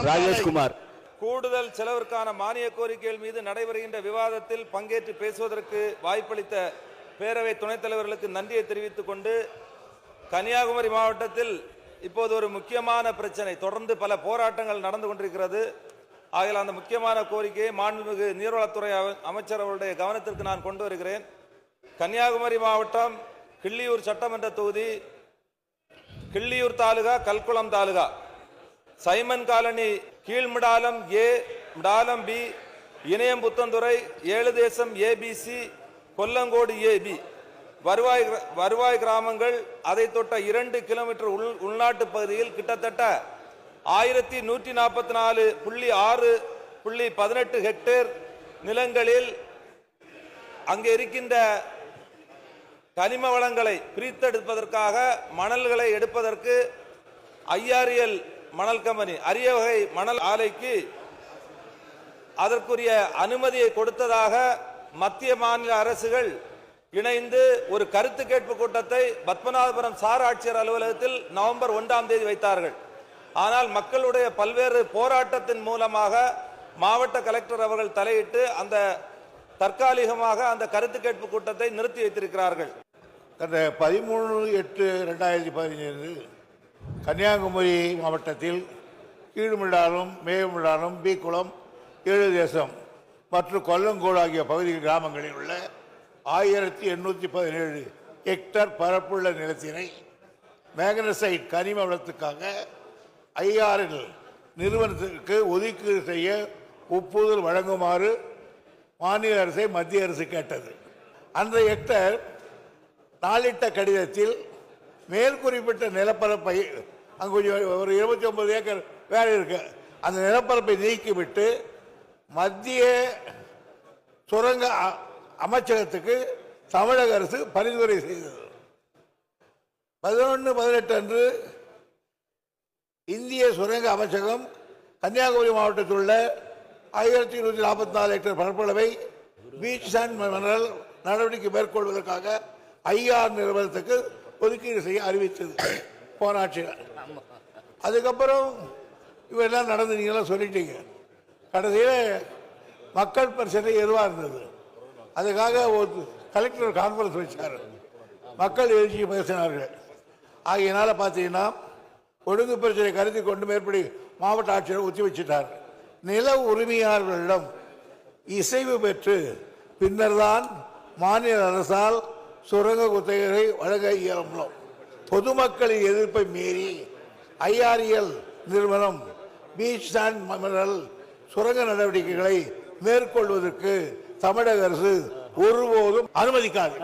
ராஜேஷ்குமார் கூடுதல் செலவிற்கான மானிய கோரிக்கைகள் மீது நடைபெறுகின்ற விவாதத்தில் பங்கேற்று பேசுவதற்கு வாய்ப்பளித்த பேரவை துணைத் தலைவர்களுக்கு நன்றியை தெரிவித்துக் கொண்டு கன்னியாகுமரி மாவட்டத்தில் இப்போது ஒரு முக்கியமான பிரச்சனை. தொடர்ந்து பல போராட்டங்கள் நடந்து கொண்டிருக்கிறது. ஆகையால் அந்த முக்கியமான கோரிக்கையை மாண்புமிகு நீர்வளத்துறை அம- அமைச்சர் அவருடைய கவனத்திற்கு நான் கொண்டு வருகிறேன். கன்னியாகுமரி மாவட்டம் கிள்ளியூர் சட்டமன்ற தொகுதி Killiyoor taluka Kalkulam taluka. Simon colony Keezhmidalam A Midalam B Inayam Puthenthurai ஏழு தேசம் ஏபிசி கொல்லங்கோடு ஏபி வருவாய் வருவாய் கிராமங்கள் அதை தொட்ட இரண்டு கிலோமீட்டர் உள் உள்நாட்டு பகுதியில் கிட்டத்தட்ட ஆயிரத்தி நூற்றி நாற்பத்தி நாலு புள்ளி ஆறு புள்ளி பதினெட்டு ஹெக்டேர் நிலங்களில் அங்கே இருக்கின்ற கனிம வளங்களை பிரித்தெடுப்பதற்காக மணல்களை எடுப்பதற்கு ஐஆர்எல் மணல் கம்பெனி. அரிய வகை மணல் ஆலைக்கு அதற்குரிய அனுமதியை கொடுத்ததாக மத்திய மாநில அரசுகள் இணைந்து ஒரு கருத்து கேட்பு கூட்டத்தை பத்மநாதபுரம் சார் ஆட்சியர் அலுவலகத்தில் நவம்பர் ஒன்றாம் தேதி வைத்தார்கள். ஆனால் மக்களுடைய பல்வேறு போராட்டத்தின் மூலமாக மாவட்ட கலெக்டர் அவர்கள் தலையிட்டு அந்த தற்காலிகமாக அந்த கருத்து கேட்பு கூட்டத்தை நிறுத்தி வைத்திருக்கிறார்கள். கடந்த பதிமூணு எட்டு ரெண்டாயிரத்தி பதினேழு கன்னியாகுமரி மாவட்டத்தில் கீழ்மிடாலும் பி பீக்குளம் ஏழு தேசம் மற்றும் கொல்லங்கோடு ஆகிய பகுதி கிராமங்களில் உள்ள ஆயிரத்தி எண்ணூற்றி பதினேழு ஹெக்டர் பரப்புள்ள நிலத்தினை மேக்னசைட் கனிம வளத்துக்காக ஐஆர்எல் நிறுவனத்திற்கு ஒதுக்கீடு செய்ய ஒப்புதல் வழங்குமாறு மாநில அரசை மத்திய அரசு கேட்டது. அந்த ஹெக்டர் நாளிட்ட கடிதத்தில் மேற்குறிப்பிட்ட நிலப்பரப்பை அங்கு கொஞ்சம் ஒரு இருபத்தி ஒன்பது ஏக்கர் வேலை இருக்கு. அந்த நிலப்பரப்பை நீக்கிவிட்டு மத்திய சுரங்க அ- அமைச்சகத்துக்கு தமிழக அரசு பரிந்துரை செய்தது. பதினொன்று பதினெட்டு அன்று இந்திய சுரங்க அமைச்சகம் கன்னியாகுமரி மாவட்டத்தில் உள்ள ஆயிரத்தி இருநூத்தி நாற்பத்தி நாலு ஹெக்டேர் பரப்பளவை பீச் சாண்ட் மணல் நடவடிக்கை மேற்கொள்வதற்காக ஐஆர் நிறுவனத்துக்கு ஒதுக்கீடு செய்ய அறிவித்தது. போராட்சியில் அதுக்கப்புறம் இவரெல்லாம் நடந்து நீங்களாம் சொல்லிட்டீங்க. கடைசியில் மக்கள் பிரச்சனை எதுவாக இருந்தது? அதுக்காக ஒரு கலெக்டர் கான்ஃபரன்ஸ் வச்சார். மக்கள் எழுச்சி பேசினார்கள். ஆகையினால பார்த்தீங்கன்னா ஒழுங்கு பிரச்சனை கருதி கொண்டு மேற்படி மாவட்ட ஆட்சியர் ஒத்தி வச்சிட்டார். நில உரிமையாளர்களிடம் இசைவு பெற்று பின்னர்தான் மாநில அரசால் சுரங்க குத்தகைகளை வழங்க இயலும் பொதுமக்களின் எதிர்ப்பை மீறி ஐஆர்எல் நிறுவனம் பீச் சாண்ட் மினரல் சுரங்க நடவடிக்கைகளை மேற்கொள்வதற்கு தமிழக அரசு ஒருபோதும் அனுமதிக்காது.